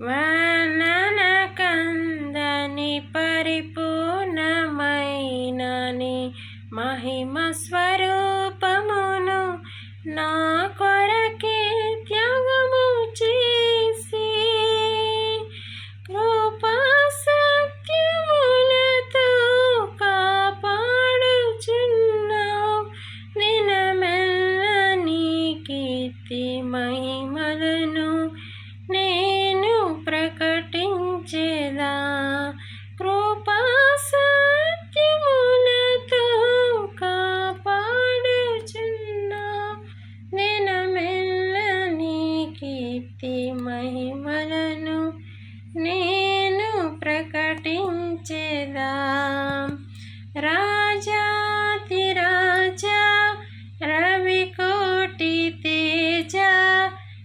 వర్ణన కందని పరిపూర్ణమైనని మహిమ స్వరూపమును నా కొరకే త్యాగము చేసి కృపా సత్యములతో కాపాడుచున్నావు. దినమెల్ల నీ కీర్తి మహిమ నేను ప్రకటించేదా? రాజాతి రాజా రవికోటి తేజ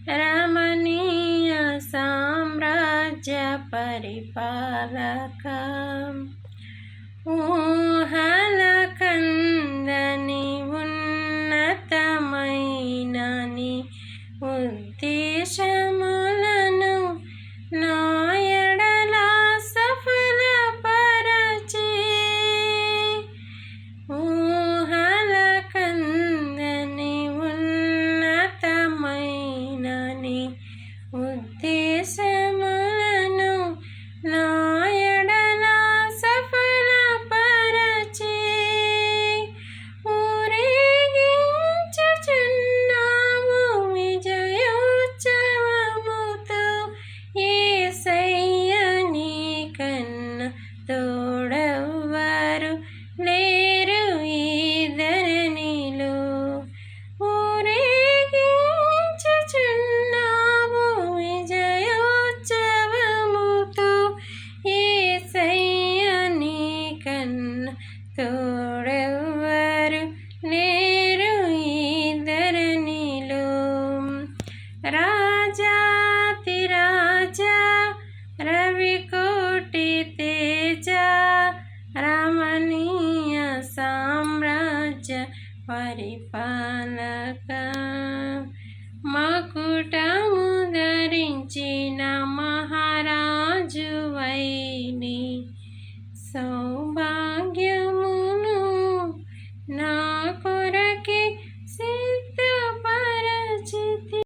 రమణీయ సామ్రాజ్య పరిపాలక. ఊహ ఎవరెవ్వరు లేరు ఈ రాజాతి రాజా రవికోటి తేజ రమణీయ సామ్రాజ్య పరిపాలక.